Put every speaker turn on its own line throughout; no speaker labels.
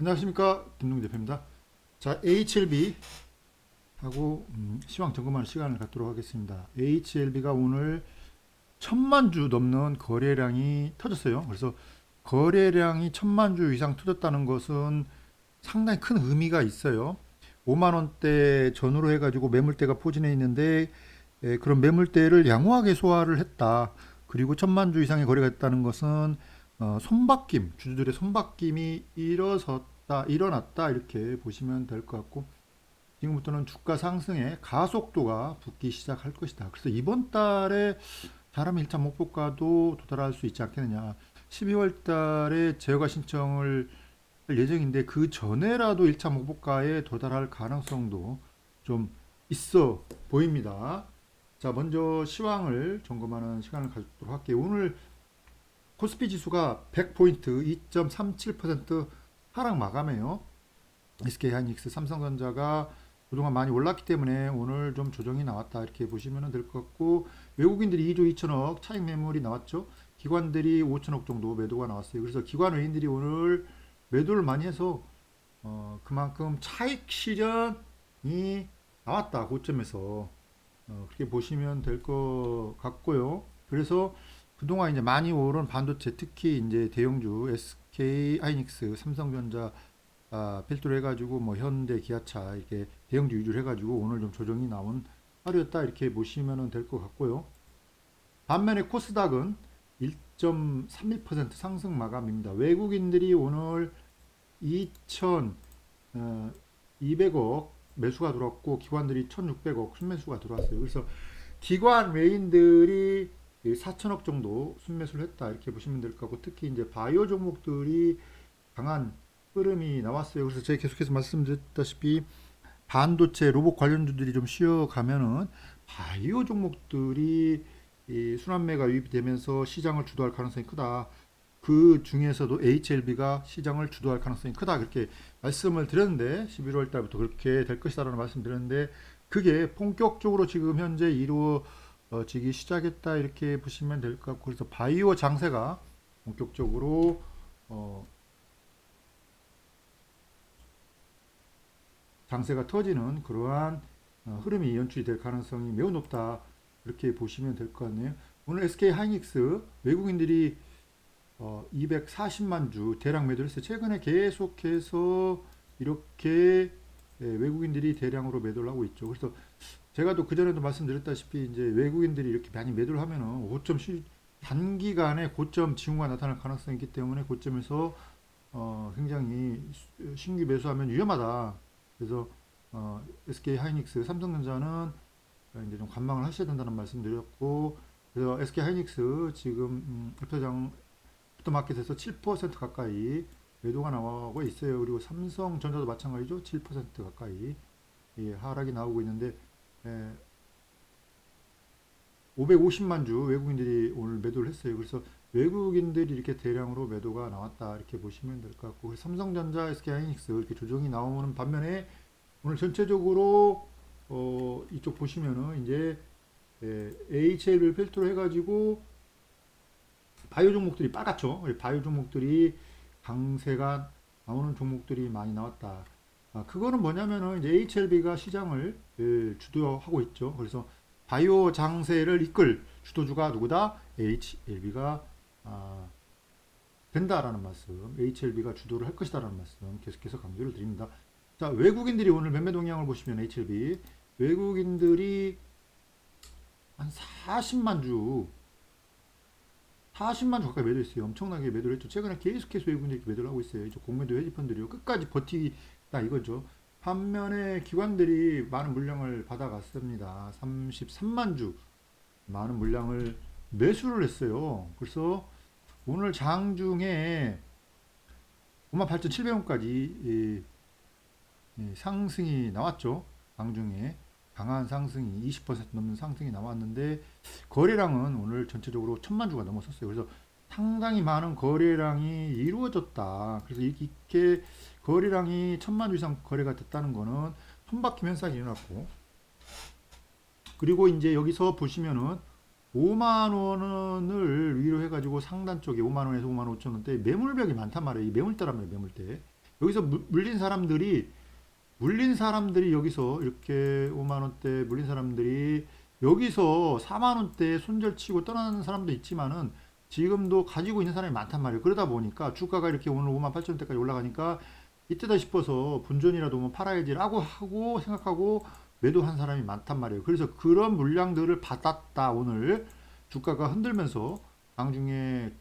안녕하십니까 김동 대표입니다. 자 HLB 하고 음, 시황 점검하는 시간을 갖도록 하겠습니다. HLB가 오늘 천만 주 넘는 거래량이 터졌어요. 그래서 거래량이 천만 주 이상 터졌다는 것은 상당히 큰 의미가 있어요. 5만 원대 전후로 해가지고 매물대가 포진해 있는데 에, 그런 매물대를 양호하게 소화를 했다. 그리고 천만 주 이상의 거래가 됐다는 것은 어, 손바뀜, 주주들의 손바뀜이 일어섰다, 일어났다 이렇게 보시면 될 것 같고 지금부터는 주가 상승의 가속도가 붙기 시작할 것이다. 그래서 이번 달에 잘하면 1차 목표가도 도달할 수 있지 않겠느냐. 12월 달에 제어가 신청을 할 예정인데 그 전에라도 1차 목표가에 도달할 가능성도 좀 있어 보입니다. 자, 먼저 시황을 점검하는 시간을 가지도록 할게요. 오늘 코스피 지수가 100포인트 2.37% 하락 마감해요. SK 하이닉스, 삼성전자가 그동안 많이 올랐기 때문에 오늘 좀 조정이 나왔다 이렇게 보시면 될 것 같고 외국인들이 2조 2천억 차익 매물이 나왔죠. 기관들이 5천억 정도 매도가 나왔어요. 그래서 기관 외인들이 오늘 매도를 많이 해서 어, 그만큼 차익 실현이 나왔다 고점에서 어, 그렇게 보시면 될 것 같고요. 그래서 그동안 이제 많이 오른 반도체 특히 이제 대형주 SK 하이닉스, 삼성전자 아, 필두로 해가지고 뭐 현대, 기아차 이렇게 대형주 위주로 해가지고 오늘 좀 조정이 나온 하루였다 이렇게 보시면 될 것 같고요. 반면에 코스닥은 1.31% 상승 마감입니다. 외국인들이 오늘 2,200억 매수가 들어왔고 기관들이 1,600억 순매수가 들어왔어요. 그래서 기관 외인들이 4천억 정도 순매수를 했다 이렇게 보시면 될것 같고 특히 이제 바이오 종목들이 강한 흐름이 나왔어요. 그래서 제가 계속해서 말씀드렸다시피 반도체 로봇 관련주들이 좀 쉬어가면은 바이오 종목들이 이 순환매가 유입이 되면서 시장을 주도할 가능성이 크다. 그 중에서도 HLB가 시장을 주도할 가능성이 크다. 그렇게 말씀을 드렸는데 11월 달부터 그렇게 될 것이다라는 말씀드렸는데 그게 본격적으로 지금 현재 이루어 지기 시작했다 이렇게 보시면 될 것 같고 그래서 바이오 장세가 본격적으로 어, 장세가 터지는 그러한 어, 흐름이 연출이 될 가능성이 매우 높다. 이렇게 보시면 될 것 같네요. 오늘 SK 하이닉스 외국인들이 어, 240만 주 대량 매도를 했어요. 최근에 계속해서 이렇게 예, 외국인들이 대량으로 매도를 하고 있죠. 그래서 제가 또 그전에도 말씀드렸다시피 이제 외국인들이 이렇게 많이 매도를 하면은 5점 시, 단기간에 고점 징후가 나타날 가능성이 있기 때문에 고점에서 어, 굉장히 신규 매수하면 위험하다. 그래서 어, SK 하이닉스, 삼성전자는 이제 좀 관망을 하셔야 된다는 말씀드렸고 그래서 SK 하이닉스 지금 음, 대표장 부터마켓에서 7% 가까이 매도가 나오고 있어요. 그리고 삼성전자도 마찬가지죠. 7% 가까이 예, 하락이 나오고 있는데 예, 550만 주 외국인들이 오늘 매도를 했어요. 그래서 외국인들이 이렇게 대량으로 매도가 나왔다 이렇게 보시면 될 것 같고 삼성전자, SK하이닉스 이렇게 조정이 나오는 반면에 오늘 전체적으로 어, 이쪽 보시면은 이제 예, HL을 필두로 해가지고 바이오 종목들이 빨갛죠. 바이오 종목들이 강세가 나오는 종목들이 많이 나왔다. 아, 그거는 뭐냐면은 이제 HLB가 시장을 예, 주도하고 있죠. 그래서 바이오 장세를 이끌 주도주가 누구다? HLB가 아, 된다라는 말씀, HLB가 주도를 할 것이다라는 말씀 계속해서 강조를 드립니다. 자, 외국인들이 오늘 매매 동향을 보시면 HLB 외국인들이 한 40만 주 40만 주 가까이 매도했어요. 엄청나게 매도를 했죠. 최근에 계속해서 외국인들이 매도를 하고 있어요. 이제 공매도 hedge펀드리요. 끝까지 버티 다 이거죠. 반면에 기관들이 많은 물량을 받아갔습니다. 33만 주 많은 물량을 매수를 했어요. 그래서 오늘 장중에 58,700원까지 상승이 나왔죠. 장중에 강한 상승이 20% 넘는 상승이 나왔는데 거래량은 오늘 전체적으로 천만 주가 넘었었어요. 그래서 상당히 많은 거래량이 이루어졌다. 그래서 이렇게 거래량이 천만 주 이상 거래가 됐다는 거는 손바뀜 현상이 일어났고 그리고 이제 여기서 보시면은 5만 원을 위로 해가지고 상단 쪽에 5만 원에서 5만 5천 원대 매물벽이 많단 말이에요. 이 매물대란 말이에요. 매물대. 여기서 물- 물린 사람들이 물린 사람들이 여기서 이렇게 5만 원대 물린 사람들이 여기서 4만 원대 손절치고 떠나는 사람도 있지만은 지금도 가지고 있는 사람이 많단 말이에요. 그러다 보니까 주가가 이렇게 오늘 5만 8천 원대까지 올라가니까 이때다 싶어서 분전이라도 뭐 팔아야지라고 하고 생각하고 매도한 사람이 많단 말이에요. 그래서 그런 물량들을 받았다 오늘 주가가 흔들면서 장중에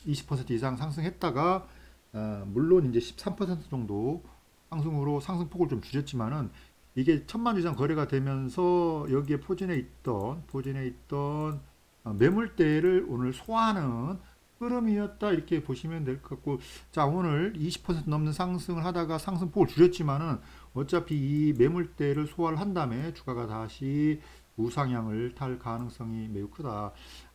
20% 이상 상승했다가 어, 물론 이제 13% 정도 상승으로 상승폭을 좀 줄였지만은 이게 천만 주 이상 거래가 되면서 여기에 포진해 있던 포진해 있던 어, 매물대를 오늘 소화하는 흐름이었다 이렇게 보시면 될 것 같고 자 오늘 20% 넘는 상승을 하다가 상승폭을 줄였지만은 어차피 이 매물대를 소화를 한 다음에 주가가 다시 우상향을 탈 가능성이 매우 크다.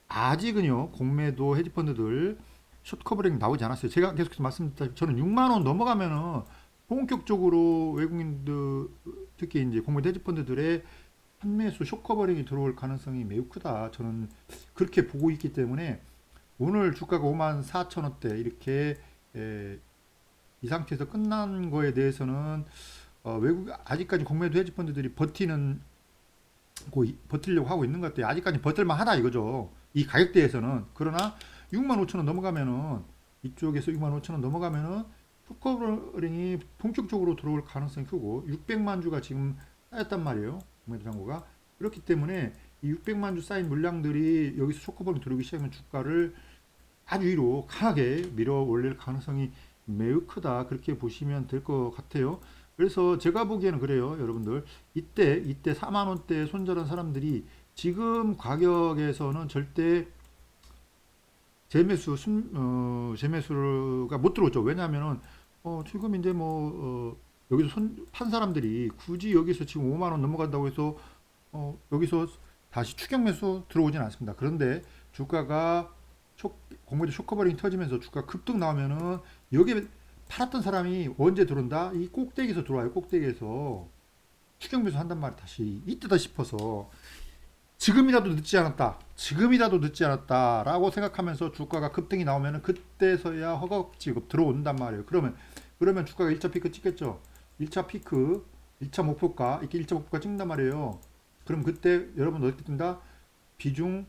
아직은요 공매도 헤지펀드들 숏커버링 나오지 않았어요. 제가 계속해서 말씀드렸다시피 저는 6만 원 넘어가면은 본격적으로 외국인들 특히 이제 공매도 헤지펀드들의 판매수 숏커버링이 들어올 가능성이 매우 크다. 저는 그렇게 보고 있기 때문에 오늘 주가가 5만 4천 원대 이렇게 에, 이 상태에서 끝난 거에 대해서는 어, 외국 아직까지 공매도 헤지펀드들이 버티는 고 버티려고 하고 있는 것 같아요. 아직까지 버틸만 하다 이거죠. 이 가격대에서는 그러나 6만 5천 원 넘어가면은 이쪽에서 6만 5천 원 넘어가면은 숏커버링이 본격적으로 들어올 가능성이 크고 600만 주가 지금 쌓였단 말이에요. 공매도 잔고가 그렇기 때문에 이 600만 주 쌓인 물량들이 여기서 숏커버링 들어오기 시작하면 주가를 아주 위로 강하게 밀어 올릴 가능성이 매우 크다 그렇게 보시면 될 것 같아요. 그래서 제가 보기에는 그래요, 여러분들. 이때 이때 4만 원대 손절한 사람들이 지금 가격에서는 절대 재매수 순, 어, 재매수가 못 들어오죠. 왜냐하면은 어, 지금 이제 뭐 어, 여기서 손, 판 사람들이 굳이 여기서 지금 5만 원 넘어간다고 해서 어, 여기서 다시 추격 매수 들어오진 않습니다. 그런데 주가가 쇼, 공매도 쇼커버링 터지면서 주가 급등 나오면은 여기에 팔았던 사람이 언제 들어온다? 이 꼭대기에서 들어와요. 꼭대기에서 추격 매수 한단 말이 다시 이때다 싶어서 지금이라도 늦지 않았다. 지금이라도 늦지 않았다라고 생각하면서 주가가 급등이 나오면은 그때서야 허겁지겁 들어온단 말이에요. 그러면 그러면 주가가 1차 피크 찍겠죠. 1차 피크, 1차 목표가 이렇게 1차 목표가 찍는단 말이에요. 그럼 그때 여러분 어떻게 뜬다? 비중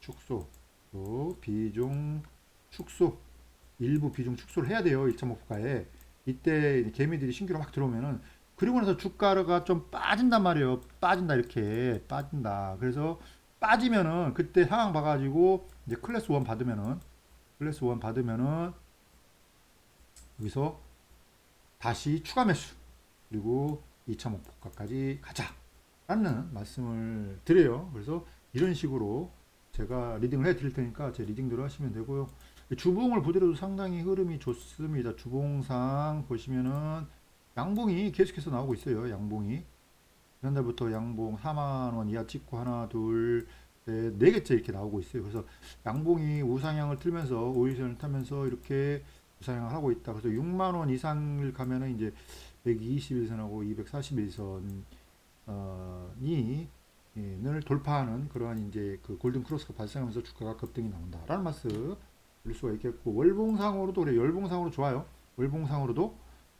축소, 또 비중 축소, 일부 비중 축소를 해야 돼요. 1차 목표가에 이때 개미들이 신규로 막 들어오면은 그리고 나서 주가가 좀 빠진단 말이에요. 빠진다 이렇게 빠진다. 그래서 빠지면은 그때 상황 봐가지고 이제 클래스 1 받으면은 클래스 1 받으면은 여기서 다시 추가 매수 그리고 2차 목표가까지 가자 라는 말씀을 드려요. 그래서 이런 식으로 제가 리딩을 해 드릴 테니까 제 리딩대로 하시면 되고요. 주봉을 보더라도 상당히 흐름이 좋습니다. 주봉상 보시면은 양봉이 계속해서 나오고 있어요. 양봉이 지난달부터 양봉 4만 원 이하 찍고 하나 둘 셋, 네 개째 이렇게 나오고 있어요. 그래서 양봉이 우상향을 틀면서 오일선을 타면서 이렇게 우상향을 하고 있다. 그래서 6만 원 이상을 가면은 이제 121선하고 241선 어니 을 돌파하는 그러한 이제 그 골든 크로스가 발생하면서 주가가 급등이 나온다라는 말씀 드릴 수가 있겠고 월봉상으로도 그래 열봉상으로 좋아요. 월봉상으로도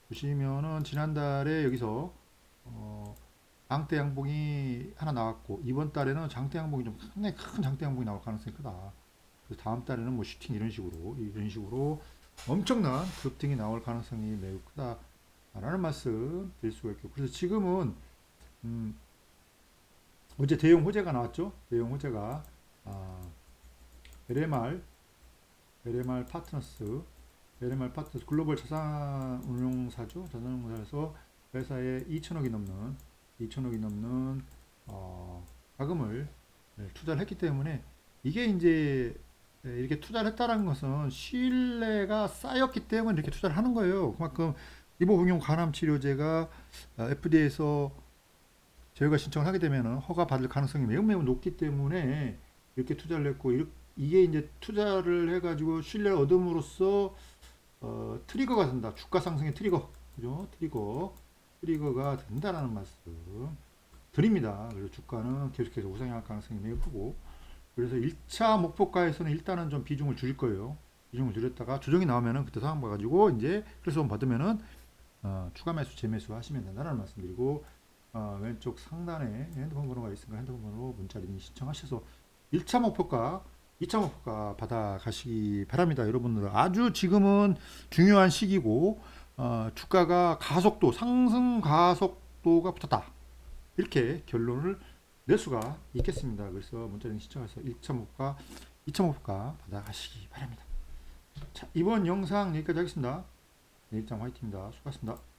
보시면은 지난달에 여기서 어 장대 양봉이 하나 나왔고 이번 달에는 장대 양봉이 좀 상당히 큰 장대 양봉이 나올 가능성이 크다. 그래서 다음 달에는 뭐 슈팅 이런 식으로 이런 식으로 엄청난 급등이 나올 가능성이 매우 크다 라는 말씀 드릴 수가 있고 그래서 지금은 음 어제 대형 호재가 나왔죠. 대형 호재가 아, LMR LMR 파트너스 LMR 파트너스 글로벌 자산 운용사죠. 자산 운용사에서 회사에 2천억이 넘는 2천억이 넘는 어, 자금을 네, 투자를 했기 때문에 이게 이제 네, 이렇게 투자를 했다는 것은 신뢰가 쌓였기 때문에 이렇게 투자를 하는 거예요. 그만큼 리보응용 간암 치료제가 어, FDA에서 저희가 신청을 하게 되면 허가 받을 가능성이 매우 매우 높기 때문에 이렇게 투자를 했고 이게 이제 투자를 해가지고 신뢰를 얻음으로써 어, 트리거가 된다. 주가 상승의 트리거, 그죠? 트리거, 트리거가 된다라는 말씀 드립니다. 그래서 주가는 계속해서 우상향할 가능성이 매우 크고 그래서 1차 목표가에서는 일단은 좀 비중을 줄일 거예요. 비중을 줄였다가 조정이 나오면은 그때 상황 봐가지고 이제 그래서 받으면은 어, 추가 매수 재매수 하시면 된다는 말씀드리고 어, 왼쪽 상단에 핸드폰 번호가 있으니까 핸드폰 번호 문자 리딩 신청하셔서 1차 목표가 2차 목표가 받아가시기 바랍니다. 여러분들 아주 지금은 중요한 시기고 어, 주가가 가속도 상승 가속도가 붙었다 이렇게 결론을 낼 수가 있겠습니다. 그래서 문자 리딩 신청해서 1차 목표가 2차 목표가 받아가시기 바랍니다. 자 이번 영상 여기까지 하겠습니다. 내일장 화이팅입니다. 수고하셨습니다.